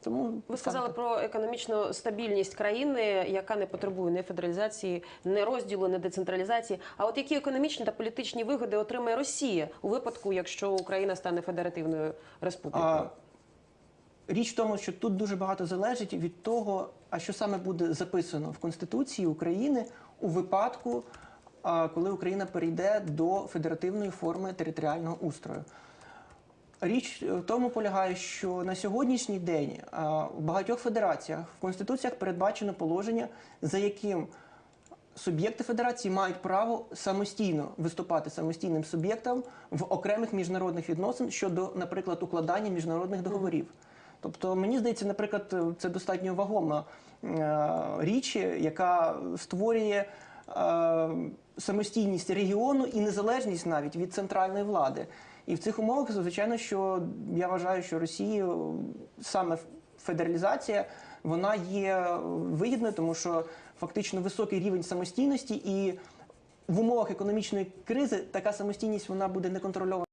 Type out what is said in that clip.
Тому Ви сказали про економічну стабільність країни, яка не потребує ні федералізації, ні розділу, ні децентралізації. А от які економічні та політичні вигоди отримає Росія у випадку, якщо Україна стане федеративною республікою? А, річ в тому, що тут дуже багато залежить від того, а що саме буде записано в Конституції України у випадку, коли Україна перейде до федеративної форми територіального устрою. Річ в тому полягає, що на сьогоднішній день а, в багатьох федераціях в конституціях передбачено положення, за яким суб'єкти федерації мають право самостійно виступати самостійним суб'єктом в окремих міжнародних відносин щодо, наприклад, укладання міжнародних договорів. Тобто, мені здається, наприклад, це достатньо вагома е, річ, яка створює е, самостійність регіону і незалежність навіть від центральної влади. І в цих умовах, звичайно, що я вважаю, що Росії е, саме федералізація вона є вигідною, тому що фактично високий рівень самостійності, і в умовах економічної кризи така самостійність вона буде неконтрольована.